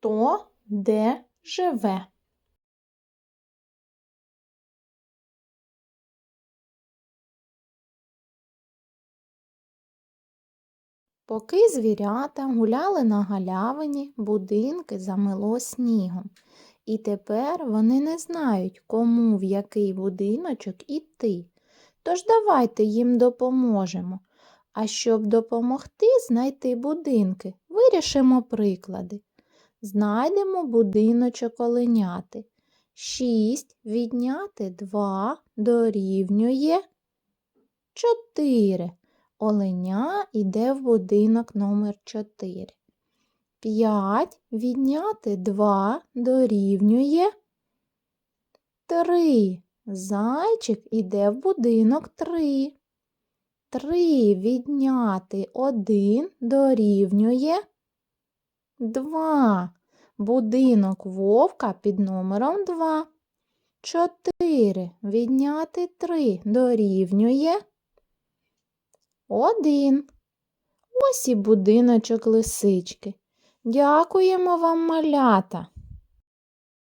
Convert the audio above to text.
Хто де живе? Поки звірята гуляли на галявині, будинки замело снігом. І тепер вони не знають, кому в який будиночок іти. Тож давайте їм допоможемо. А щоб допомогти знайти будинки, вирішимо приклади. Знайдемо будиночок оленяти. Шість відняти два дорівнює чотири. Оленя йде в будинок номер 4. 5 відняти 2 дорівнює 3. Зайчик іде в будинок 3. 3 відняти 1 дорівнює 2. Будинок вовка під номером 2. 4 відняти 3 дорівнює один. Ось і будиночок лисички. Дякуємо вам, малята.